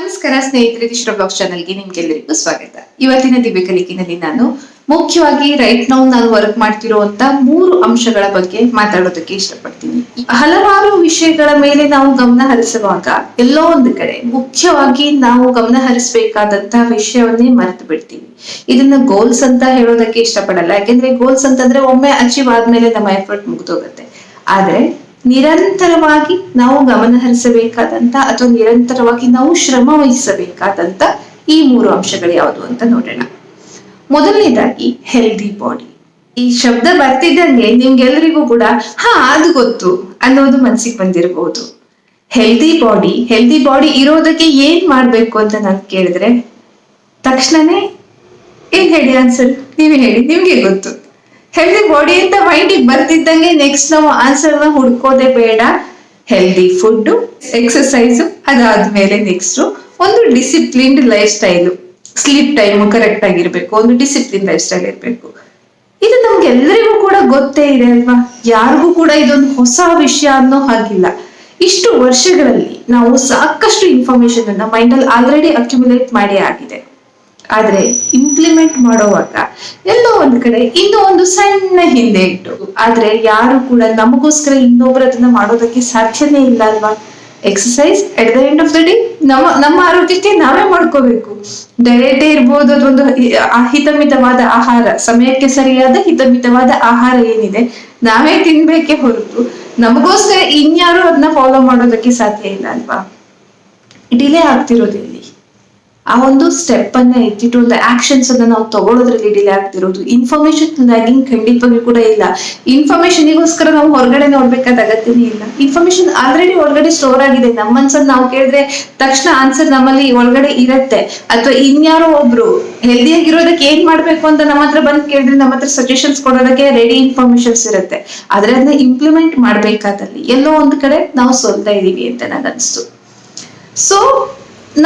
ನಮಸ್ಕಾರ ಸ್ನೇಹಿತರೆ ದಿಶ್ರ ಬ್ಲಾಗ್ ಚಾನಲ್ಗೆ ನಿಮ್ಗೆಲ್ಲರಿಗೂ ಸ್ವಾಗತ. ಇವತ್ತಿನ ದಿವ್ಯ ಕಲಿಕಿನಲ್ಲಿ ನಾನು ಮುಖ್ಯವಾಗಿ ರೈಟ್ ನೌ ನಾನು ವರ್ಕ್ ಮಾಡ್ತಿರುವಂತ ಮೂರು ಅಂಶಗಳ ಬಗ್ಗೆ ಮಾತಾಡೋದಕ್ಕೆ ಇಷ್ಟಪಡ್ತೀನಿ. ಹಲವಾರು ವಿಷಯಗಳ ಮೇಲೆ ನಾವು ಗಮನ ಹರಿಸುವಾಗ ಎಲ್ಲೋ ಒಂದು ಕಡೆ ಮುಖ್ಯವಾಗಿ ನಾವು ಗಮನ ಹರಿಸಬೇಕಾದಂತಹ ವಿಷಯವನ್ನೇ ಮರೆತು ಬಿಡ್ತೀವಿ. ಇದನ್ನ ಗೋಲ್ಸ್ ಅಂತ ಹೇಳೋದಕ್ಕೆ ಇಷ್ಟಪಡಲ್ಲ. ಯಾಕೆಂದ್ರೆ ಗೋಲ್ಸ್ ಅಂತಂದ್ರೆ ಒಮ್ಮೆ ಅಚೀವ್ ಆದ್ಮೇಲೆ ನಮ್ಮ ಎಫರ್ಟ್ ಮುಗ್ದೋಗುತ್ತೆ. ಆದ್ರೆ ನಿರಂತರವಾಗಿ ನಾವು ಗಮನ ಹರಿಸಬೇಕಾದಂತ ಅಥವಾ ನಿರಂತರವಾಗಿ ನಾವು ಶ್ರಮ ವಹಿಸಬೇಕಾದಂತ ಈ ಮೂರು ಅಂಶಗಳು ಯಾವುದು ಅಂತ ನೋಡೋಣ. ಮೊದಲನೇದಾಗಿ ಹೆಲ್ದಿ ಬಾಡಿ ಈ ಶಬ್ದ ಬರ್ತಿದ್ದಂಗೆ ನಿಮ್ಗೆಲ್ರಿಗೂ ಕೂಡ, ಹಾ, ಅದು ಗೊತ್ತು ಅನ್ನೋದು ಮನ್ಸಿಗೆ ಬಂದಿರಬಹುದು ಹೆಲ್ದಿ ಬಾಡಿ ಹೆಲ್ದಿ ಬಾಡಿ ಇರೋದಕ್ಕೆ ಏನ್ ಮಾಡ್ಬೇಕು ಅಂತ ನಾನು ಕೇಳಿದ್ರೆ, ತಕ್ಷಣನೇ, ಏನ್ ಹೇಳಿ ಆನ್ಸರ್ ನೀವೇ ಹೇಳಿ, ನಿಮ್ಗೆ ಗೊತ್ತು. ಹೆಲ್ದಿ ಬಾಡಿ ಅಂತ ಮೈಂಡಿಗೆ ಬರ್ತಿದ್ದಂಗೆ ನೆಕ್ಸ್ಟ್ ನಾವು ಆನ್ಸರ್ನ ಹುಡ್ಕೋದೆ ಬೇಡ. ಹೆಲ್ದಿ ಫುಡ್ ಎಕ್ಸಸೈಸ್ ಅದಾದ್ಮೇಲೆ ನೆಕ್ಸ್ಟ್ ಒಂದು disciplined lifestyle sleep time correct ಆಗಿರ್ಬೇಕು, ಒಂದು ಡಿಸಿಪ್ಲಿನ್ ಲೈಫ್ ಸ್ಟೈಲ್ ಇರಬೇಕು. ಇದು ನಮ್ಗೆಲ್ಲರಿಗೂ ಕೂಡ ಗೊತ್ತೇ ಇದೆ ಅಲ್ವಾ? ಯಾರಿಗೂ ಕೂಡ ಇದೊಂದು ಹೊಸ ವಿಷಯ ಅನ್ನೋ ಹಾಗಿಲ್ಲ. ಇಷ್ಟು ವರ್ಷಗಳಲ್ಲಿ ನಾವು ಸಾಕಷ್ಟು ಇನ್ಫಾರ್ಮೇಶನ್ ಅನ್ನ ಮೈಂಡ್ ಅಲ್ಲಿ ಆಲ್ರೆಡಿ ಅಕ್ಯುಮುಲೇಟ್ ಮಾಡಿ ಆಗಿದೆ ಆದ್ರೆ ಇಂಪ್ಲಿಮೆಂಟ್ ಮಾಡೋವಾಗ ಎಲ್ಲೋ ಒಂದ್ ಕಡೆ ಇನ್ನೂ ಒಂದು ಸಣ್ಣ ಹಿಂದೆ ಇಟ್ಟು. ಆದ್ರೆ ಯಾರು ಕೂಡ ನಮಗೋಸ್ಕರ ಇನ್ನೊಬ್ರು ಅದನ್ನ ಮಾಡೋದಕ್ಕೆ ಸಾಧ್ಯನೇ ಇಲ್ಲ ಅಲ್ವಾ? Exercise at the end of the day ನಮ್ಮ ನಮ್ಮ ಆರೋಗ್ಯಕ್ಕೆ ನಾವೇ ಮಾಡ್ಕೋಬೇಕು. ಡಯಟೇ ಇರ್ಬೋದು, ಅದೊಂದು ಹಿತಮಿತವಾದ ಆಹಾರ. ಸಮಯಕ್ಕೆ ಸರಿಯಾದ ಹಿತಮಿತವಾದ ಆಹಾರ ಏನಿದೆ, ನಾವೇ ತಿನ್ಬೇಕೆ ಹೊರತು ನಮಗೋಸ್ಕರ ಇನ್ಯಾರು ಅದನ್ನ ಫಾಲೋ ಮಾಡೋದಕ್ಕೆ ಸಾಧ್ಯ ಇಲ್ಲ ಅಲ್ವಾ? ಡಿಲೇ ಆಗ್ತಿರೋದು ಎಲ್ಲಿ ಆ ಒಂದು ಸ್ಟೆಪ್ ಅನ್ನ ಎತ್ತಿಟ್ಟು ಒಂದು ಆಕ್ಷನ್ಸ್ ಅನ್ನ ನಾವು ತಗೊಳೋದ್ರಲ್ಲಿ ಡಿಲೇ ಆಗ್ತಿರೋದು. ಇನ್ಫಾರ್ಮೇಶನ್ ಲ್ಯಾಗಿಂಗ್ ಖಂಡಿತವಾಗಿ ಕೂಡ ಇಲ್ಲ. ಇನ್ಫಾರ್ಮೇಶನ್ಗೋಸ್ಕರ ನಾವು ಹೊರಗಡೆ ನೋಡ್ಬೇಕಾದ ಅಗತ್ಯನೇ ಇಲ್ಲ. ಇನ್ಫಾರ್ಮೇಶನ್ ಆಲ್ರೆಡಿ ಒಳಗಡೆ ಸ್ಟೋರ್ ಆಗಿದೆ. ನಮ್ಮ ನಾವು ಕೇಳಿದ್ರೆ ತಕ್ಷಣ ಆನ್ಸರ್ ನಮ್ಮಲ್ಲಿ ಒಳಗಡೆ ಇರತ್ತೆ. ಅಥವಾ ಇನ್ಯಾರೋ ಒಬ್ರು ಹೆಲ್ದಿ ಆಗಿರೋದಕ್ಕೆ ಏನ್ ಮಾಡ್ಬೇಕು ಅಂತ ನಮ್ಮ ಹತ್ರ ಬಂದು ಕೇಳಿದ್ರೆ ನಮ್ಮ ಹತ್ರ ಸಜೆಷನ್ಸ್ ಕೊಡೋದಕ್ಕೆ ರೆಡಿ ಇನ್ಫಾರ್ಮೇಶನ್ಸ್ ಇರುತ್ತೆ. ಆದ್ರೆ ಅದನ್ನ ಇಂಪ್ಲಿಮೆಂಟ್ ಮಾಡ್ಬೇಕಾದಲ್ಲಿ ಎಲ್ಲೋ ಒಂದ್ ಕಡೆ ನಾವು ಸೋಲ್ತಾ ಇದೀವಿ ಅಂತ ನನಗನ್ಸ್ತು ಸೊ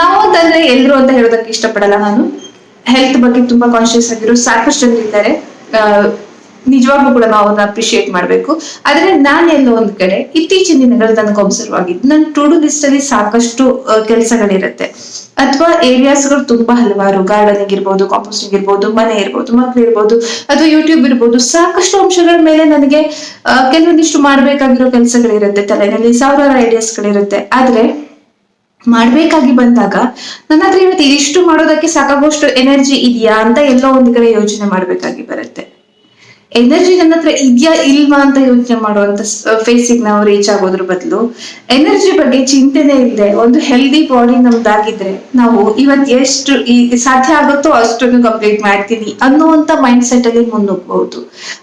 ನಾವು ಅಂತಂದ್ರೆ ಎಲ್ರು ಅಂತ ಹೇಳೋದಕ್ಕೆ ಇಷ್ಟಪಡಲ್ಲ ನಾನು. ಹೆಲ್ತ್ ಬಗ್ಗೆ ತುಂಬಾ ಕಾನ್ಶಿಯಸ್ ಆಗಿರೋ ಸಾಕಷ್ಟು ಜನರು ಇದ್ದಾರೆ. ನಿಜವಾಗ್ಲೂ ಕೂಡ ನಾವು ಅದನ್ನ ಅಪ್ರಿಶಿಯೇಟ್ ಮಾಡ್ಬೇಕು. ಆದ್ರೆ ನಾನು ಎಲ್ಲೋ ಒಂದ್ ಕಡೆ ಇತ್ತೀಚಿನ ದಿನಗಳಲ್ಲಿ ನನಗೆ ಒಬ್ಸರ್ವ್ ಆಗಿದ್ದು ನನ್ನ ಟು ಡು ಲಿಸ್ಟ್ ಅಲ್ಲಿ ಸಾಕಷ್ಟು ಕೆಲಸಗಳಿರುತ್ತೆ. ಅಥವಾ ಏರಿಯಾಸ್ಗಳು ತುಂಬಾ ಹಲವಾರು ಗಾರ್ಡನಿಂಗ್ ಇರ್ಬೋದು ಕಾಂಪೋಸ್ಟಿಂಗ್ ಇರ್ಬೋದು, ಮನೆ ಇರ್ಬೋದು, ಮಕ್ಳು ಇರ್ಬೋದು, ಅಥವಾ ಯೂಟ್ಯೂಬ್ ಇರ್ಬೋದು, ಸಾಕಷ್ಟು ಅಂಶಗಳ ಮೇಲೆ ನನಗೆ ಕೆಲವೊಂದಿಷ್ಟು ಮಾಡ್ಬೇಕಾಗಿರೋ ಕೆಲಸಗಳಿರುತ್ತೆ, ತಲೆನಲ್ಲಿ ಸಾವಿರಾರು ಐಡಿಯಾಸ್ಗಳಿರುತ್ತೆ ಆದ್ರೆ ಮಾಡ್ಬೇಕಾಗಿ ಬಂದಾಗ ನನ್ನ ಹತ್ರ ಇವತ್ತು ಇದಿಷ್ಟು ಮಾಡೋದಕ್ಕೆ ಸಾಕಾಗುವಷ್ಟು ಎನರ್ಜಿ ಇದೆಯಾ ಅಂತ ಎಲ್ಲೋ ಒಂದ್ ಕಡೆ ಯೋಚನೆ ಮಾಡ್ಬೇಕಾಗಿ ಬರುತ್ತೆ. ಎನರ್ಜಿ ನನ್ನ ಹತ್ರ ಇದೆಯಾ ಇಲ್ವಾ ಅಂತ ಯೋಚನೆ ಮಾಡುವಂತ ಫೇಸಿಗೆ ನಾವು ರೀಚ್ ಆಗೋದ್ರ ಬದಲು ಎನರ್ಜಿ ಬಗ್ಗೆ ಚಿಂತೆನೆ ಇಲ್ಲದೆ ಒಂದು ಹೆಲ್ದಿ ಬಾಡಿ ನಮ್ದಾಗಿದ್ರೆ ನಾವು ಇವತ್ ಎಷ್ಟು ಈ, ಸಾಧ್ಯ ಆಗುತ್ತೋ ಅಷ್ಟನ್ನು ಕಂಪ್ಲೀಟ್ ಮಾಡ್ತೀನಿ ಅನ್ನುವಂತ ಮೈಂಡ್ ಸೆಟ್ ಅಲ್ಲಿ ಮುನ್ನುಗ್ಬಹುದು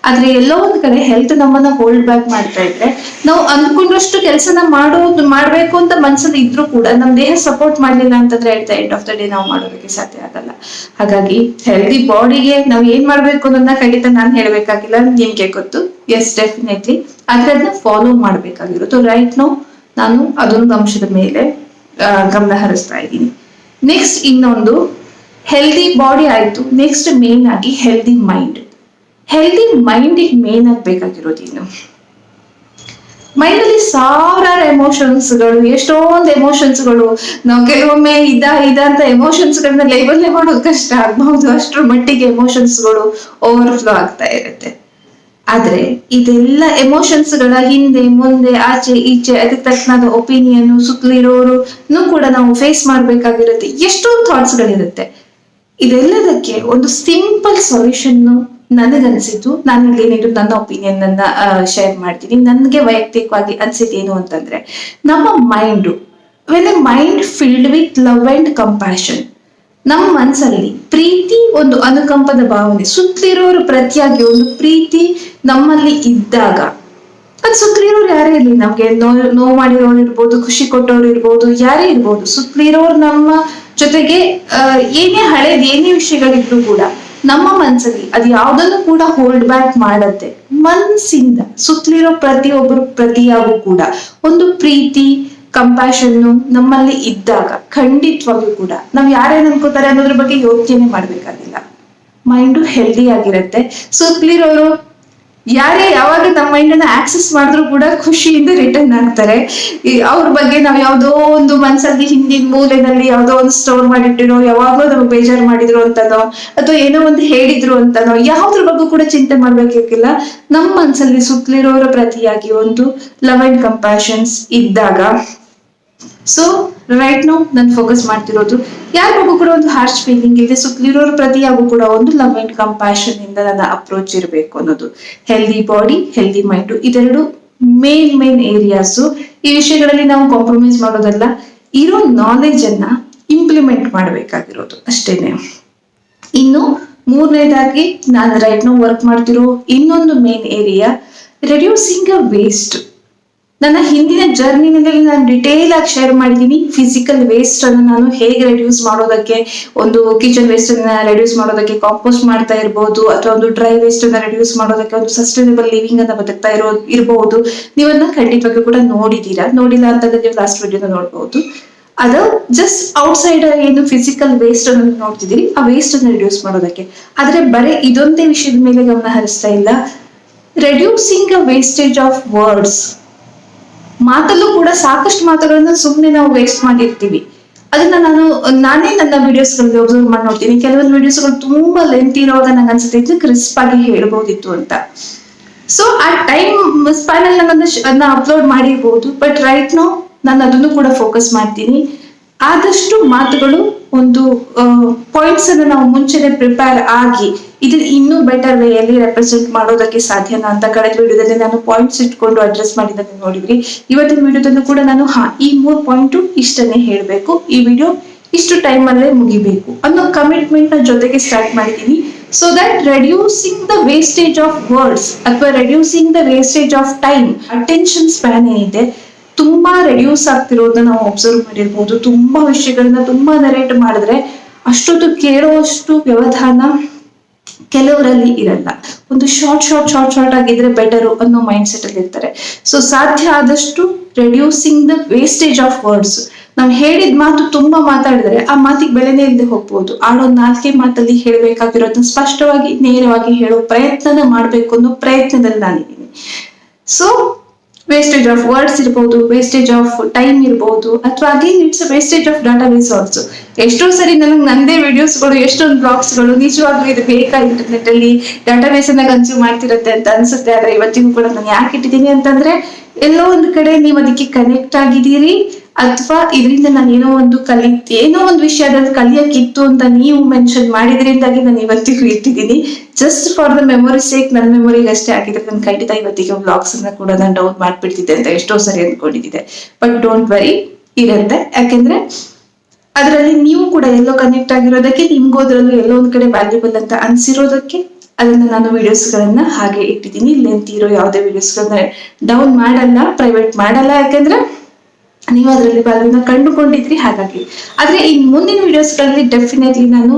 ಆದ್ರೆ ಎಲ್ಲೋ ಒಂದ್ ಕಡೆ ಹೆಲ್ತ್ ನಮ್ಮನ್ನ ಹೋಲ್ಡ್ ಬ್ಯಾಕ್ ಮಾಡ್ತಾ ಇದ್ರೆ ನಾವು ಅಂದ್ಕೊಂಡಷ್ಟು ಕೆಲಸನ ಮಾಡೋದು, ಮಾಡ್ಬೇಕು ಅಂತ ಮನ್ಸಲ್ಲಿ ಇದ್ರೂ ಕೂಡ ನಮ್ ದೇಹ ಸಪೋರ್ಟ್ ಮಾಡ್ಲಿಲ್ಲ ಅಂತಂದ್ರೆ the end of the day ನಾವು ಮಾಡೋದಕ್ಕೆ ಸಾಧ್ಯ ಆಗಲ್ಲ. ಹಾಗಾಗಿ ಹೆಲ್ದಿ ಬಾಡಿಗೆ ನಾವು ಏನ್ ಮಾಡ್ಬೇಕು ಅನ್ನೋದನ್ನ ಖಂಡಿತ ನಾನು ಹೇಳ್ಬೇಕಾಗಿಲ್ಲ ನಿಮ್ಗೆ ಗೊತ್ತು. ಎಸ್ ಡೆಫಿನೆಟ್ಲಿ ಆದ್ರೆ ಅದನ್ನ ಫಾಲೋ ಮಾಡ್ಬೇಕಾಗಿರೋದು. ರೈಟ್ ನೋ ನಾನು ಅದೊಂದು ಅಂಶದ ಮೇಲೆ ಗಮನ ಹರಿಸ್ತಾ ಇದ್ದೀನಿ. ನೆಕ್ಸ್ಟ್ ಇನ್ನೊಂದು ಹೆಲ್ದಿ ಬಾಡಿ ಆಯ್ತು. ನೆಕ್ಸ್ಟ್ ಮೇನ್ ಆಗಿ ಹೆಲ್ದಿ ಮೈಂಡ್ ಹೆಲ್ದಿ ಮೈಂಡಿಗೆ ಮೇನ್ ಆಗಿ ಬೇಕಾಗಿರೋದು ಇನ್ನು. ಮೈಂಡ್ ಅಲ್ಲಿ ಸಾವಿರಾರು ಎಮೋಷನ್ಸ್ಗಳು ಎಷ್ಟೊಂದು ಎಮೋಷನ್ಸ್ಗಳು ನಾವು ಕೆಲವೊಮ್ಮೆ ಇದ ಇದ ಅಂತ ಎಮೋಷನ್ಸ್ಗಳನ್ನ ಲೇಬಲ್ ಮಾಡೋದು ಕಷ್ಟ ಆಗ್ಬಹುದು. ಅಷ್ಟರ ಮಟ್ಟಿಗೆ ಎಮೋಷನ್ಸ್ಗಳು ಓವರ್ಫ್ಲೋ ಆಗ್ತಾ ಇರುತ್ತೆ. ಆದ್ರೆ ಇದೆಲ್ಲ ಎಮೋಷನ್ಸ್ಗಳ ಹಿಂದೆ, ಮುಂದೆ, ಆಚೆ, ಈಚೆ, ಅದಕ್ಕೆ ತಕ್ಕನಾದ ಒಪಿನಿಯನ್ ಸುತ್ತಲಿರೋರು ಕೂಡ ನಾವು ಫೇಸ್ ಮಾಡ್ಬೇಕಾಗಿರುತ್ತೆ. ಎಷ್ಟೊಂದು ಥಾಟ್ಸ್ಗಳಿರುತ್ತೆ ಇದೆಲ್ಲದಕ್ಕೆ ಒಂದು ಸಿಂಪಲ್ ಸೊಲ್ಯೂಷನ್ ನನಗನ್ಸಿದ್ದು ನಾನು ಇಲ್ಲಿ ಏನಿದ್ರು ನನ್ನ ಒಪಿನಿಯನ್ ನನ್ನ ಶೇರ್ ಮಾಡ್ತೀನಿ. ನನಗೆ ವೈಯಕ್ತಿಕವಾಗಿ ಅನ್ಸಿದ್ದು ಏನು ಅಂತಂದ್ರೆ, ನಮ್ಮ mind when a mind filled with love and compassion ನಮ್ಮ ಮನಸ್ಸಲ್ಲಿ ಪ್ರೀತಿ ಒಂದು ಅನುಕಂಪದ ಭಾವನೆ, ಸುತ್ತಲಿರೋರು ಪ್ರತಿಯಾಗಿ ಒಂದು ಪ್ರೀತಿ ನಮ್ಮಲ್ಲಿ ಇದ್ದಾಗ, ಅದು ಸುತ್ತಲಿರೋರು ಯಾರೇ ಇರಲಿ, ನಮ್ಗೆ ನೋ, ನೋವು ಮಾಡಿರೋರು ಇರ್ಬೋದು, ಖುಷಿ ಕೊಟ್ಟವ್ರು ಇರ್ಬೋದು, ಯಾರೇ ಇರ್ಬೋದು, ಸುತ್ತಲಿರೋರು ನಮ್ಮ ಜೊತೆಗೆ ಏನೇ ಹಳೇದು, ಏನೇ ವಿಷಯಗಳಿದ್ರು ಕೂಡ ನಮ್ಮ ಮನ್ಸಲ್ಲಿ ಅದು ಯಾವ್ದನ್ನು ಕೂಡ ಹೋಲ್ಡ್ ಬ್ಯಾಕ್ ಮಾಡತ್ತೆ ಮನ್ಸಿಂದ ಸುತ್ತಲಿರೋ ಪ್ರತಿಯೊಬ್ಬರು ಪ್ರತಿಯಾಗೂ ಕೂಡ ಒಂದು ಪ್ರೀತಿ ಕಂಪ್ಯಾಷನ್ನು ನಮ್ಮಲ್ಲಿ ಇದ್ದಾಗ ಖಂಡಿತವಾಗಿಯೂ ಕೂಡ ನಾವ್ ಯಾರೇನ್ ಅನ್ಕೋತಾರೆ ಅನ್ನೋದ್ರ ಬಗ್ಗೆ ಯೋಚನೆ ಮಾಡ್ಬೇಕಾಗಿಲ್ಲ. ಮೈಂಡು ಹೆಲ್ದಿ ಆಗಿರುತ್ತೆ. ಸುತ್ತಲಿರೋರು ಯಾರೇ ಯಾವಾಗ ನಮ್ಮ ಮೈಂಡ್ ಅನ್ನ ಆಕ್ಸೆಸ್ ಮಾಡಿದ್ರು ಕೂಡ ಖುಷಿಯಿಂದ ರಿಟರ್ನ್ ಆಗ್ತಾರೆ. ಅವ್ರ ಬಗ್ಗೆ ನಾವ್ ಯಾವ್ದೋ ಒಂದು ಮನ್ಸಲ್ಲಿ ಹಿಂದಿನ ಮೂಲೆನಲ್ಲಿ ಯಾವ್ದೋ ಒಂದು ಸ್ಟೋರ್ ಮಾಡಿಟ್ಟಿರೋ, ಯಾವಾಗ್ಲೂ ನಮ್ಗೆ ಬೇಜಾರು ಮಾಡಿದ್ರು ಅಂತನೋ, ಅಥವಾ ಏನೋ ಒಂದು ಹೇಳಿದ್ರು ಅಂತನೋ, ಯಾವ್ದ್ರ ಬಗ್ಗೆ ಕೂಡ ಚಿಂತೆ ಮಾಡ್ಬೇಕಾಗಿಲ್ಲ ನಮ್ಮ ಮನ್ಸಲ್ಲಿ ಸುತ್ತಲಿರೋರ ಪ್ರತಿಯಾಗಿ ಒಂದು ಲವ್ ಅಂಡ್ ಕಂಪ್ಯಾಷನ್ಸ್ ಇದ್ದಾಗ ಸೊ ರೈಟ್ ನೌ ನಾನು ಫೋಕಸ್ ಮಾಡ್ತಿರೋದು ಯಾರ ಬಗ್ಗೆ ಕೂಡ ಒಂದು ಹಾರ್ಶ್ ಫೀಲಿಂಗ್ ಇದೆ ಪ್ರತಿ ಪ್ರತಿಯಾಗೂ ಕೂಡ ಒಂದು ಲವ್ ಅಂಡ್ ಕಂಪ್ಯಾಷನ್ ಇಂದ ನನ್ನ ಅಪ್ರೋಚ್ ಇರಬೇಕು ಅನ್ನೋದು. ಹೆಲ್ದಿ ಬಾಡಿ ಹೆಲ್ದಿ ಮೈಂಡ್ ಇದೆರಡು ಮೇನ್ ಮೇನ್ ಏರಿಯಾಸ್ ಈ ವಿಷಯಗಳಲ್ಲಿ ನಾವು ಕಾಂಪ್ರಮೈಸ್ ಮಾಡೋದಲ್ಲ, ಇರೋ ನಾಲೆಜ್ ಅನ್ನ ಇಂಪ್ಲಿಮೆಂಟ್ ಮಾಡಬೇಕಾಗಿರೋದು ಅಷ್ಟೇನೆ. ಇನ್ನು ಮೂರನೇದಾಗಿ, ನಾನು ರೈಟ್ ನೋ ವರ್ಕ್ ಮಾಡ್ತಿರೋ ಇನ್ನೊಂದು main area reducing a waste ನನ್ನ ಹಿಂದಿನ ಜರ್ನಿನಲ್ಲಿ ನಾನು ಡಿಟೇಲ್ ಆಗಿ ಶೇರ್ ಮಾಡಿದ್ದೀನಿ ಫಿಸಿಕಲ್ ವೇಸ್ಟ್ ಅನ್ನು ನಾನು ಹೇಗೆ ರೆಡ್ಯೂಸ್ ಮಾಡೋದಕ್ಕೆ, ಒಂದು ಕಿಚನ್ ವೇಸ್ಟ್ ಅನ್ನ ರೆಡ್ಯೂಸ್ ಮಾಡೋದಕ್ಕೆ ಕಾಂಪೋಸ್ಟ್ ಮಾಡ್ತಾ ಇರ್ಬೋದು, ಅಥವಾ ಒಂದು ಡ್ರೈ ವೇಸ್ಟ್ ಅನ್ನ ರೆಡ್ಯೂಸ್ ಮಾಡೋದಕ್ಕೆ, ಒಂದು ಸಸ್ಟೈನಬಲ್ ಲಿವಿಂಗ್ ಅನ್ನ ಬದುಕ್ತಾ ಇರೋ ಇರಬಹುದು ನೀವನ್ನ ಖಂಡಿತವಾಗಿ ಕೂಡ ನೋಡಿದೀರಾ? ನೋಡಿಲ್ಲ ಅಂತಂದ್ರೆ ನೀವು ಲಾಸ್ಟ್ ವಿಡಿಯೋನ ನೋಡಬಹುದು ಅದು ಜಸ್ಟ್ ಔಟ್ಸೈಡ್ ಏನು ಫಿಸಿಕಲ್ ವೇಸ್ಟ್ ಅನ್ನು ನೋಡ್ತಿದ್ದೀರಿ, ಆ ವೇಸ್ಟ್ ಅನ್ನು ರಿಡ್ಯೂಸ್ ಮಾಡೋದಕ್ಕೆ. ಆದ್ರೆ ಬರೀ ಇದೊಂದೇ ವಿಷಯದ ಮೇಲೆ ಗಮನ ಹರಿಸ್ತಾ ಇಲ್ಲ. Reducing a wastage of words ಮಾತಲ್ಲೂ ಕೂಡ ಸಾಕಷ್ಟು ಮಾತುಗಳನ್ನ ಸುಮ್ಮನೆ ನಾವು ವೇಸ್ಟ್ ಮಾಡಿರ್ತೀವಿ. ಅದನ್ನ ನಾನು, ನಾನೇ ನನ್ನ ವಿಡಿಯೋಸ್ಗಳಲ್ಲಿ ಒಬ್ಸರ್ವ್ ಮಾಡಿ ನೋಡ್ತೀನಿ. ಕೆಲವೊಂದು ವಿಡಿಯೋಸ್ಗಳು ತುಂಬಾ ಲೆಂತ್ ಇರೋವಾಗ ನಂಗೆ ಅನ್ಸುತ್ತೆ, ಇದು ಕ್ರಿಸ್ಪ್ ಆಗಿ ಹೇಳ್ಬೋದಿತ್ತು ಅಂತ. ಸೊ ಆ ಟೈಮ್ ಸ್ಪ್ಯಾನ್ ಅಲ್ಲಿ ನಾನು ಅದನ್ನ ಅಪ್ಲೋಡ್ ಮಾಡಿರ್ಬೋದು. ಬಟ್ ರೈಟ್ ನೋ ನಾನು ಅದನ್ನು ಕೂಡ ಫೋಕಸ್ ಮಾಡ್ತೀನಿ. ಆದಷ್ಟು ಮಾತುಗಳು ಒಂದು ಪಾಯಿಂಟ್ಸ್ ಅನ್ನು ನಾವು ಮುಂಚೆನೆ ಪ್ರಿಪೇರ್ ಆಗಿ ಇದನ್ನ ಇನ್ನೂ ಬೆಟರ್ ವೇಯಲ್ಲಿ ರೆಪ್ರೆಸೆಂಟ್ ಮಾಡೋದಕ್ಕೆ ಸಾಧ್ಯನಾ ಅಂತ ಕಳೆದ ವಿಡಿಯೋದಲ್ಲಿ ನಾನು ಪಾಯಿಂಟ್ಸ್ ಇಟ್ಕೊಂಡು ಅಡ್ರೆಸ್ ಮಾಡಿದ್ದನ್ನು ನೋಡಿದ್ರಿ. ಇವತ್ತಿನ ವಿಡಿಯೋದಲ್ಲೂ ಕೂಡ ನಾನು, ಹಾ, ಈ ಮೂರ್ ಪಾಯಿಂಟ್ ಇಷ್ಟನ್ನೇ ಹೇಳ್ಬೇಕು. ಈ ವಿಡಿಯೋ ಇಷ್ಟು ಟೈಮ್ ಅಲ್ಲೇ ಮುಗಿಬೇಕು ಅನ್ನೋ ಕಮಿಟ್ಮೆಂಟ್ನ ಜೊತೆಗೆ ಸ್ಟಾರ್ಟ್ ಮಾಡಿದ್ದೀನಿ. So that reducing the wastage of words ಅಥವಾ reducing the wastage of time attention span ಏನಿದೆ ತುಂಬಾ ರೆಡ್ಯೂಸ್ ಆಗ್ತಿರೋದನ್ನ ನಾವು ಅಬ್ಸರ್ವ್ ಮಾಡಿರ್ಬೋದು. ತುಂಬಾ ವಿಷಯಗಳನ್ನ ತುಂಬಾ ನರೇಟ್ ಮಾಡಿದ್ರೆ ಅಷ್ಟೊತ್ತು ಕೇಳೋಷ್ಟು ವ್ಯವಧಾನ ಕೆಲವರಲ್ಲಿ ಇರಲ್ಲ. ಒಂದು ಶಾರ್ಟ್ ಶಾರ್ಟ್ ಶಾರ್ಟ್ ಶಾರ್ಟ್ ಆಗಿದ್ರೆ ಬೆಟರು ಅನ್ನೋ ಮೈಂಡ್ ಸೆಟ್ ಅಲ್ಲಿ ಇರ್ತಾರೆ. ಸೊ ಸಾಧ್ಯ ಆದಷ್ಟು reducing the wastage of words ನಾವು ಹೇಳಿದ ಮಾತು ತುಂಬಾ ಮಾತಾಡಿದ್ರೆ ಆ ಮಾತಿಗೆ ಬೆಲೆನೇ ಇಲ್ಲದೆ ಹೋಗ್ಬೋದು. ಆಡೋ ನಾಲ್ಕೇ ಮಾತಲ್ಲಿ ಹೇಳ್ಬೇಕಾಗಿರೋದನ್ನ ಸ್ಪಷ್ಟವಾಗಿ, ನೇರವಾಗಿ ಹೇಳೋ ಪ್ರಯತ್ನನ ಮಾಡ್ಬೇಕು ಅನ್ನೋ ಪ್ರಯತ್ನದಲ್ಲಿ ನಾನಿದ್ದೀನಿ. ಸೊ ವೇಸ್ಟೇಜ್ ಆಫ್ ವರ್ಡ್ಸ್ ಇರ್ಬೋದು ವೇಸ್ಟೇಜ್ ಆಫ್ ಟೈಮ್ ಇರ್ಬೋದು, ಅಥವಾ again it's wastage of database also ಎಷ್ಟೋ ಸರಿ ನನಗೆ ನಂದೇ ವಿಡಿಯೋಸ್ಗಳು ಎಷ್ಟೊಂದು ಬ್ಲಾಗ್ಸ್ಗಳು ನಿಜವಾಗ್ಲೂ ಇದು ಬೇಕಾ ಇಂಟರ್ನೆಟ್ ಅಲ್ಲಿ ಡಾಟಾ ಬೇಸ್ ಅನ್ನ ಕನ್ಸ್ಯೂಮ್ ಮಾಡ್ತಿರುತ್ತೆ ಅಂತ ಅನ್ಸುತ್ತೆ. ಆದ್ರೆ ಇವತ್ತಿಗೂ ಕೂಡ ನಾನು ಯಾಕೆ ಇಟ್ಟಿದ್ದೀನಿ ಅಂತಂದ್ರೆ ಎಲ್ಲೋ ಒಂದು ಕಡೆ ನೀವು ಅದಕ್ಕೆ ಕನೆಕ್ಟ್ ಆಗಿದ್ದೀರಿ. ಅಥವಾ ಇದರಿಂದ ನಾನು ಏನೋ ಒಂದು ಕಲಿ, ಏನೋ ಒಂದು ವಿಷಯ ಅದ್ರಲ್ಲಿ ಕಲಿಯಕ್ಕಿತ್ತು ಅಂತ ನೀವು ಮೆನ್ಷನ್ ಮಾಡಿದ್ರಿಂದಾಗಿ ನಾನು ಇವತ್ತಿಗೂ ಇಟ್ಟಿದ್ದೀನಿ. Just for the memory sake ನನ್ನ ಮೆಮೊರಿಗೆ ಅಷ್ಟೇ ಆಗಿದ್ರೆ ನಾನು ಖಂಡಿತ ಇವತ್ತಿಗೆ ಬ್ಲಾಗ್ಸ್ ಅನ್ನ ಕೂಡ ನಾನು ಡೌನ್ ಮಾಡ್ಬಿಡ್ತಿದ್ದೆ ಅಂತ ಎಷ್ಟೋ ಸರಿ ಅನ್ಕೊಂಡಿದ್ದೆ. ಬಟ್ ಡೋಂಟ್ ವರಿ ಇರುತ್ತೆ. ಯಾಕೆಂದ್ರೆ ಅದರಲ್ಲಿ ನೀವು ಕೂಡ ಎಲ್ಲೋ ಕನೆಕ್ಟ್ ಆಗಿರೋದಕ್ಕೆ, ನಿಮ್ಗೂ ಅದರಲ್ಲೂ ಎಲ್ಲೋ ಒಂದ್ ಕಡೆ ವ್ಯಾಲ್ಯೂಬಲ್ ಅಂತ ಅನ್ಸಿರೋದಕ್ಕೆ ಅದನ್ನ ನಾನು ವಿಡಿಯೋಸ್ ಗಳನ್ನ ಹಾಗೆ ಇಟ್ಟಿದ್ದೀನಿ. ಲೆಂತ್ ಇರೋ ಯಾವುದೇ ವಿಡಿಯೋಸ್ ಡೌನ್ ಮಾಡಲ್ಲ ಪ್ರೈವೇಟ್ ಮಾಡಲ್ಲ. ಯಾಕಂದ್ರೆ ನೀವು ಅದರಲ್ಲಿ ವ್ಯಾಲ್ಯೂನ ಕಂಡುಕೊಂಡಿದ್ರಿ ಹಾಗಾಗಿ. ಆದ್ರೆ ಈ ಮುಂದಿನ ವಿಡಿಯೋಸ್ಗಳಲ್ಲಿ ಡೆಫಿನೆಟ್ಲಿ ನಾನು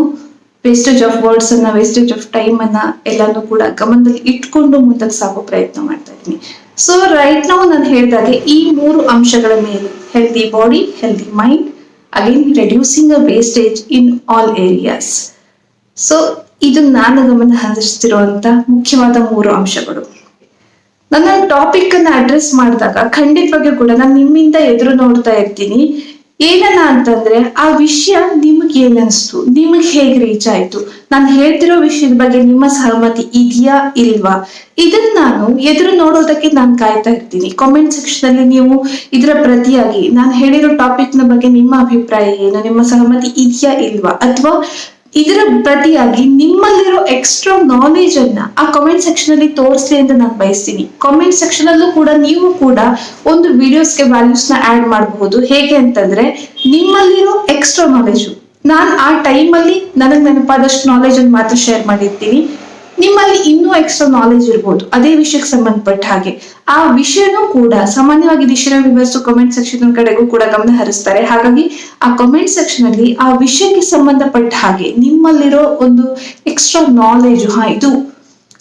ವೇಸ್ಟೇಜ್ ಆಫ್ ವರ್ಡ್ಸ್ ಅನ್ನ ವೇಸ್ಟೇಜ್ ಆಫ್ ಟೈಮ್ ಅನ್ನ ಎಲ್ಲಾನು ಕೂಡ ಗಮನದಲ್ಲಿ ಇಟ್ಕೊಂಡು ಮುಂದಕ್ಕೆ ಸಾಗೋ ಪ್ರಯತ್ನ ಮಾಡ್ತಾ ಇದ್ದೀನಿ. ಸೊ ರೈಟ್ ನಾವು ನಾನು ಹೇಳಿದಾಗೆ ಈ ಮೂರು ಅಂಶಗಳ ಮೇಲೆ healthy body healthy mind again reducing uh wastage in all areas so ಇದು ನಾನು ಗಮನ ಹರಿಸ್ತಿರುವಂತ ಮುಖ್ಯವಾದ ಮೂರು ಅಂಶಗಳು. ನನ್ನ ಟಾಪಿಕ್ ಅನ್ನ ಅಡ್ರೆಸ್ ಮಾಡಿದಾಗ ಖಂಡಿತವಾಗಿಯೂ ಕೂಡ ನಾನು ನಿಮ್ಮಿಂದ ಎದುರು ನೋಡ್ತಾ ಇರ್ತೀನಿ. ಏನನ್ನ ಅಂತಂದ್ರೆ, ಆ ವಿಷಯ ನಿಮ್ಗೆ ಏನ್ ಅನ್ಸ್ತು ನಿಮಗ್ ಹೇಗ್ ರೀಚ್ ಆಯ್ತು? ನಾನು ಹೇಳ್ತಿರೋ ವಿಷಯದ ಬಗ್ಗೆ ನಿಮ್ಮ ಸಹಮತಿ ಇದೆಯಾ ಇಲ್ವಾ? ಇದನ್ನ ನಾನು ಎದುರು ನೋಡೋದಕ್ಕೆ ನಾನು ಕಾಯ್ತಾ ಇರ್ತೀನಿ. ಕಾಮೆಂಟ್ ಸೆಕ್ಷನ್ ಅಲ್ಲಿ ನೀವು ಇದರ ಪ್ರತಿಯಾಗಿ ನಾನು ಹೇಳಿರೋ ಟಾಪಿಕ್ನ ಬಗ್ಗೆ ನಿಮ್ಮ ಅಭಿಪ್ರಾಯ ಏನು? ನಿಮ್ಮ ಸಹಮತಿ ಇದೆಯಾ ಇಲ್ವಾ? ಅಥವಾ ಇದರ ಪ್ರತಿಯಾಗಿ ನಿಮ್ಮಲ್ಲಿರೋ ಎಕ್ಸ್ಟ್ರಾ ನಾಲೆಜ್ ಅನ್ನ ಆ ಕಮೆಂಟ್ ಸೆಕ್ಷನ್ ಅಲ್ಲಿ ತೋರಿಸಿ ಅಂತ ನಾನು ಬಯಸ್ತೀನಿ. ಕಾಮೆಂಟ್ ಸೆಕ್ಷನ್ ಅಲ್ಲೂ ಕೂಡ ನೀವು ಕೂಡ ಒಂದು ವಿಡಿಯೋಸ್ಗೆ ವ್ಯಾಲ್ಯೂಸ್ನ ಆಡ್ ಮಾಡಬಹುದು. ಹೇಗೆ ಅಂತಂದ್ರೆ ನಿಮ್ಮಲ್ಲಿರೋ ಎಕ್ಸ್ಟ್ರಾ ನಾಲೆಜ್ ನಾನ್ ಆ ಟೈಮ್ ಅಲ್ಲಿ ನನಗ್ ನೆನಪಾದಷ್ಟು ನಾಲೆಜ್ ಅನ್ನು ಮಾತ್ರ ಶೇರ್ ಮಾಡಿರ್ತೀನಿ. ನಿಮ್ಮಲ್ಲಿ ಇನ್ನೂ ಎಕ್ಸ್ಟ್ರಾ ನಾಲೆಜ್ ಇರ್ಬೋದು. ಅದೇ ವಿಷಯಕ್ಕೆ ಸಂಬಂಧಪಟ್ಟ ಹಾಗೆ. ಆ ವಿಷಯನೂ ಕೂಡ ಸಾಮಾನ್ಯವಾಗಿ ದಿಶಿನ ವಿವರಿಸು ಕಮೆಂಟ್ ಸೆಕ್ಷನ್ ಕಡೆಗೂ ಕೂಡ ಗಮನ ಹರಿಸ್ತಾರೆ. ಹಾಗಾಗಿ ಆ ಕಮೆಂಟ್ ಸೆಕ್ಷನ್ ಅಲ್ಲಿ ಆ ವಿಷಯಕ್ಕೆ ಸಂಬಂಧಪಟ್ಟ ಹಾಗೆ ನಿಮ್ಮಲ್ಲಿರೋ ಒಂದು ಎಕ್ಸ್ಟ್ರಾ ನಾಲೆಜ್ ಹಾ, ಇದು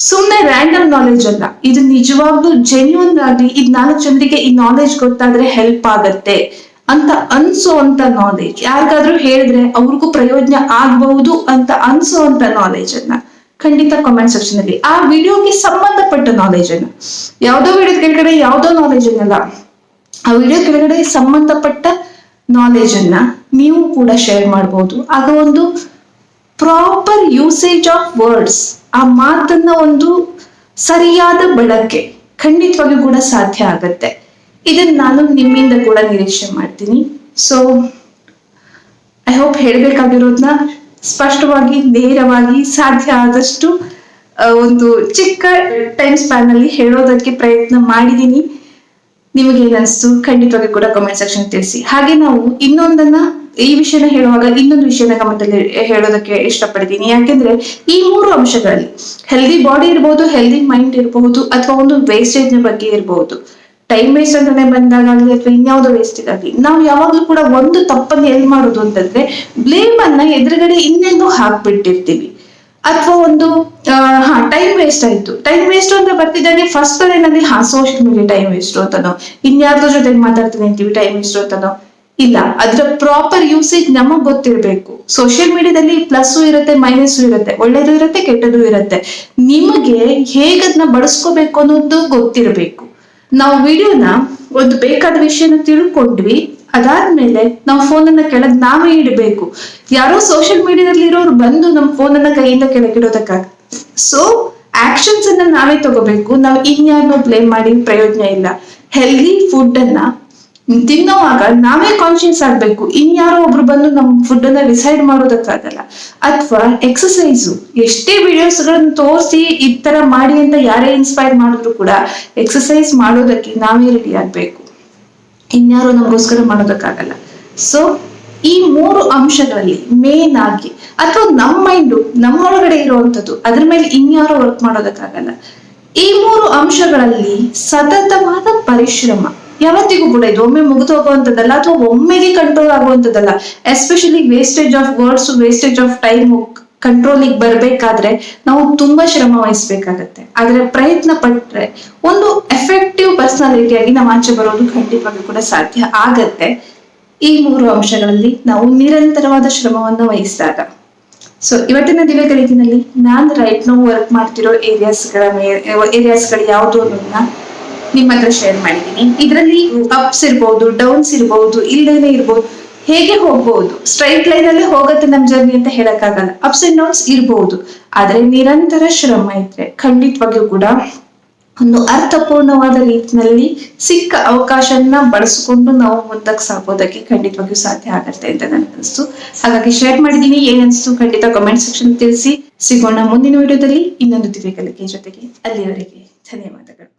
ಸುಮ್ಮನೆ ರ್ಯಾಂಡಮ್ ನಾಲೆಜ್ ಅಲ್ಲ. ಇದು ನಿಜವಾಗ್ಲೂ ಜೆನ್ಯೂನ್ ಆಗಿ ಇದು ನಾಲ್ಕು ಜನರಿಗೆ ಈ ನಾಲೆಜ್ ಗೊತ್ತಾದ್ರೆ ಹೆಲ್ಪ್ ಆಗತ್ತೆ ಅಂತ ಅನ್ಸೋ ಅಂತ ನಾಲೆಜ್ ಯಾರಿಗಾದ್ರೂ ಹೇಳಿದ್ರೆ ಅವ್ರಿಗೂ ಪ್ರಯೋಜನ ಆಗಬಹುದು ಅಂತ ಅನ್ಸೋ ಅಂತ ನಾಲೆಜ್ ಅನ್ನ. ಖಂಡಿತ ಕಮೆಂಟ್ ಸೆಕ್ಷನ್ ಅಲ್ಲಿ. ಆ ವಿಡಿಯೋಗೆ ಸಂಬಂಧಪಟ್ಟ ನಾಲೆಜ್ ಅನ್ನು ಯಾವ್ದೋ ವಿಡಿಯೋ ಕೆಳಗಡೆ, ಯಾವ್ದೋ ನಾಲೆಜ್ ಅನ್ನಲ್ಲ ಆ ವಿಡಿಯೋ ಕೆಳಗಡೆ ಸಂಬಂಧಪಟ್ಟ ನಾಲೆಜ್ ಅನ್ನ ನೀವು ಕೂಡ ಶೇರ್ ಮಾಡಬಹುದು ಆಗ ಒಂದು ಪ್ರಾಪರ್ ಯೂಸೇಜ್ ಆಫ್ ವರ್ಡ್ಸ್ ಆ ಮಾತನ್ನ ಒಂದು ಸರಿಯಾದ ಬಳಕೆ ಖಂಡಿತವಾಗಿಯೂ ಕೂಡ ಸಾಧ್ಯ ಆಗತ್ತೆ. ಇದನ್ನ ನಾನು ನಿಮ್ಮಿಂದ ಕೂಡ ನಿರೀಕ್ಷೆ ಮಾಡ್ತೀನಿ. ಸೊ ಐ ಹೋಪ್ ಹೇಳ್ಬೇಕಾಗಿರೋದನ್ನ ಸ್ಪಷ್ಟವಾಗಿ, ನೇರವಾಗಿ ಸಾಧ್ಯ ಆದಷ್ಟು ಒಂದು ಚಿಕ್ಕ ಟೈಮ್ ಸ್ಪ್ಯಾನ್ ಅಲ್ಲಿ ಹೇಳೋದಕ್ಕೆ ಪ್ರಯತ್ನ ಮಾಡಿದೀನಿ ನಿಮಗೆ ಏನಿಸ್ತು ಖಂಡಿತವಾಗಿ ಕೂಡ ಕಮೆಂಟ್ ಸೆಕ್ಷನ್ ತಿಳಿಸಿ. ಹಾಗೆ ನಾವು ಇನ್ನೊಂದನ್ನ, ಈ ವಿಷಯನ ಹೇಳುವಾಗ ಇನ್ನೊಂದು ವಿಷಯನ ಗಮನದಲ್ಲಿ ಹೇಳೋದಕ್ಕೆ ಇಷ್ಟಪಡ್ತೀನಿ. ಯಾಕೆಂದ್ರೆ, ಈ ಮೂರು ಅಂಶಗಳಲ್ಲಿ ಹೆಲ್ದಿ ಬಾಡಿ ಇರಬಹುದು ಹೆಲ್ದಿ ಮೈಂಡ್ ಇರಬಹುದು ಅಥವಾ ಒಂದು ವೇಸ್ಟೇಜ್ನ ಬಗ್ಗೆ ಇರಬಹುದು ಟೈಮ್ ವೇಸ್ಟ್ ಅಂತಾನೆ ಬಂದಾಗಲಿ ಅಥವಾ ಇನ್ಯಾವುದೋ ವೇಸ್ಟ್ ಇದಾಗಲಿ, ನಾವು ಯಾವಾಗ್ಲೂ ಕೂಡ ಒಂದು ತಪ್ಪನ್ನು ಎಲ್ ಮಾಡೋದು ಅಂತಂದ್ರೆ ಬ್ಲೇಮ್ ಅನ್ನ ಎದುರುಗಡೆ ಇನ್ನೇನು ಹಾಕ್ಬಿಟ್ಟಿರ್ತೀವಿ. ಅಥವಾ ಒಂದು ಹಾ ಟೈಮ್ ವೇಸ್ಟ್ ಆಯ್ತು. ಟೈಮ್ ವೇಸ್ಟ್ ಅಂತ ಬರ್ತಿದ್ದಾನೆ ಫಸ್ಟ್ ತಲೆನಲ್ಲಿ ಹಾ ಸೋಷಿಯಲ್ ಮೀಡಿಯಾ ಟೈಮ್ ವೇಸ್ಟ್ ಅಂತನೋ ಇನ್ಯಾರ್ದ್ರ ಜೊತೆ ಮಾತಾಡ್ತೀನಿ ಅಂತೀವಿ ಟೈಮ್ ವೇಸ್ಟ್ ಅಂತನೋ. ಇಲ್ಲ, ಅದ್ರ ಪ್ರಾಪರ್ ಯೂಸೇಜ್ ನಮಗ್ ಗೊತ್ತಿರಬೇಕು. ಸೋಷಿಯಲ್ ಮೀಡಿಯಾದಲ್ಲಿ ಪ್ಲಸ್ ಇರುತ್ತೆ ಮೈನಸ್ ಇರುತ್ತೆ. ಒಳ್ಳೇದು ಇರುತ್ತೆ ಕೆಟ್ಟದು ಇರುತ್ತೆ. ನಿಮಗೆ ಹೇಗದ್ನ ಬಳಸ್ಕೋಬೇಕು ಅನ್ನೋದು ಗೊತ್ತಿರಬೇಕು. ನಾವು ವಿಡಿಯೋನ ಒಂದು ಬೇಕಾದ ವಿಷಯನ ತಿಳ್ಕೊಂಡ್ವಿ, ಅದಾದ್ಮೇಲೆ ನಾವು ಅನ್ನ ಕೆಳಗ್ ನಾವೇ ಇಡಬೇಕು. ಯಾರೋ ಸೋಷಿಯಲ್ ಮೀಡಿಯಾದಲ್ಲಿ ಇರೋರು ಬಂದು ನಮ್ಮ ಅನ್ನ ಕೈಯಿಂದ ಕೆಳಗಿಡೋದಕ್ಕಾಗ ಸೊ ಆಕ್ಷನ್ಸ್ ಅನ್ನ ನಾವೇ ತಗೋಬೇಕು. ನಾವು ಇನ್ಯಾರನ್ನೂ ಬ್ಲೇಮ್ ಮಾಡಿ ಪ್ರಯೋಜನ ಇಲ್ಲ. ಹೆಲ್ದಿ ಫುಡ್ ಅನ್ನ ತಿನ್ನೋವಾಗ ನಾವೇ ಕಾನ್ಶಿಯಸ್ ಆಗ್ಬೇಕು. ಇನ್ಯಾರೋ ಒಬ್ರು ಬಂದು ನಮ್ ಫುಡ್ ಅನ್ನ ಡಿಸೈಡ್ ಮಾಡೋದಕ್ಕಾಗಲ್ಲ. ಅಥವಾ ಎಕ್ಸಸೈಸು ಎಷ್ಟೇ ವಿಡಿಯೋಸ್ ಗಳನ್ನ ತೋರಿಸಿ ಈ ತರ ಮಾಡಿ ಅಂತ ಯಾರೇ ಇನ್ಸ್ಪೈರ್ ಮಾಡಿದ್ರು ಕೂಡ ಎಕ್ಸಸೈಸ್ ಮಾಡೋದಕ್ಕೆ ನಾವೇ ರೆಡಿ ಆಗ್ಬೇಕು. ಇನ್ಯಾರೋ ನಮಗೋಸ್ಕರ ಮಾಡೋದಕ್ಕಾಗಲ್ಲ. ಸೊ ಈ ಮೂರು ಅಂಶಗಳಲ್ಲಿ ಮೇನ್ ಆಗಿ ಅಥವಾ ನಮ್ಮ ಮೈಂಡು ನಮ್ಮೊಳಗಡೆ ಇರುವಂತದ್ದು ಅದ್ರ ಮೇಲೆ ಇನ್ಯಾರೋ ವರ್ಕ್ ಮಾಡೋದಕ್ಕಾಗಲ್ಲ. ಈ ಮೂರು ಅಂಶಗಳಲ್ಲಿ ಸತತವಾದ ಪರಿಶ್ರಮ. ಯಾವತ್ತಿಗೂ ಕೂಡ ಇದು ಒಮ್ಮೆ ಮುಗಿದು ಹೋಗುವಂಥದ್ದಲ್ಲ ಅಥವಾ ಒಮ್ಮೆಗೆ control ಆಗುವಂಥದ್ದಲ್ಲ. Especially wastage of words wastage of time ಕಂಟ್ರೋಲಿಗೆ ಬರ್ಬೇಕಾದ್ರೆ ನಾವು ತುಂಬಾ ಶ್ರಮ ವಹಿಸ್ಬೇಕಾಗತ್ತೆ. ಆದ್ರೆ ಪ್ರಯತ್ನ ಪಟ್ರೆ ಒಂದು ಎಫೆಕ್ಟಿವ್ ಪರ್ಸನಾಲಿಟಿಯಾಗಿ ನಾವು ಆಚೆ ಬರೋದು ಖಂಡಿತವಾಗಿ ಕೂಡ ಸಾಧ್ಯ ಆಗತ್ತೆ. ಈ ಮೂರು ಅಂಶಗಳಲ್ಲಿ ನಾವು ನಿರಂತರವಾದ ಶ್ರಮವನ್ನು ವಹಿಸಿದಾಗ. ಸೊ ಇವತ್ತಿನ ದಿವ್ಯ ನಾನು ರೈಟ್ ನೋವು ವರ್ಕ್ ಮಾಡ್ತಿರೋ ಏರಿಯಾಸ್ಗಳ ಏರಿಯಾಸ್ಗಳು ಯಾವುದು ಅನ್ನೋದನ್ನ ನಿಮ್ಮ ಹತ್ರ ಶೇರ್ ಮಾಡಿದ್ದೀನಿ. ಇದರಲ್ಲಿ ಅಪ್ಸ್ ಇರ್ಬೋದು ಡೌನ್ಸ್ ಇರ್ಬೋದು ಇಲ್ಲದೇನೆ ಇರ್ಬೋದು, ಹೇಗೆ ಹೋಗ್ಬಹುದು ಸ್ಟ್ರೈಟ್ ಲೈನ್ ಅಲ್ಲಿ ಹೋಗತ್ತೆ ನಮ್ ಜರ್ನಿ ಅಂತ ಹೇಳಕ್ಕಾಗಲ್ಲ. ಅಪ್ಸ್ ಅಂಡ್ ಡೌನ್ಸ್ ಇರ್ಬಹುದು ಆದ್ರೆ ನಿರಂತರ ಶ್ರಮ ಇದ್ರೆ ಖಂಡಿತವಾಗಿಯೂ ಕೂಡ ಒಂದು ಅರ್ಥಪೂರ್ಣವಾದ ರೀತಿಯಲ್ಲಿ ಸಿಕ್ಕ ಅವಕಾಶನ ಬಳಸಿಕೊಂಡು ನಾವು ಮುಂದಕ್ಕೆ ಸಾಗೋದಕ್ಕೆ ಖಂಡಿತವಾಗಿಯೂ ಸಾಧ್ಯ ಆಗತ್ತೆ ಅಂತ ನನಗೆ ಅನಿಸ್ತು. ಹಾಗಾಗಿ ಶೇರ್ ಮಾಡಿದೀನಿ ಏನ್ ಅನಿಸ್ತು ಖಂಡಿತ ಕಮೆಂಟ್ ಸೆಕ್ಷನ್ ತಿಳಿಸಿ. ಸಿಗೋಣ ಮುಂದಿನ ವಿಡಿಯೋದಲ್ಲಿ ಇನ್ನೊಂದು ಕಲಿಕೆ ಜೊತೆಗೆ. ಅಲ್ಲಿಯವರೆಗೆ ಧನ್ಯವಾದಗಳು.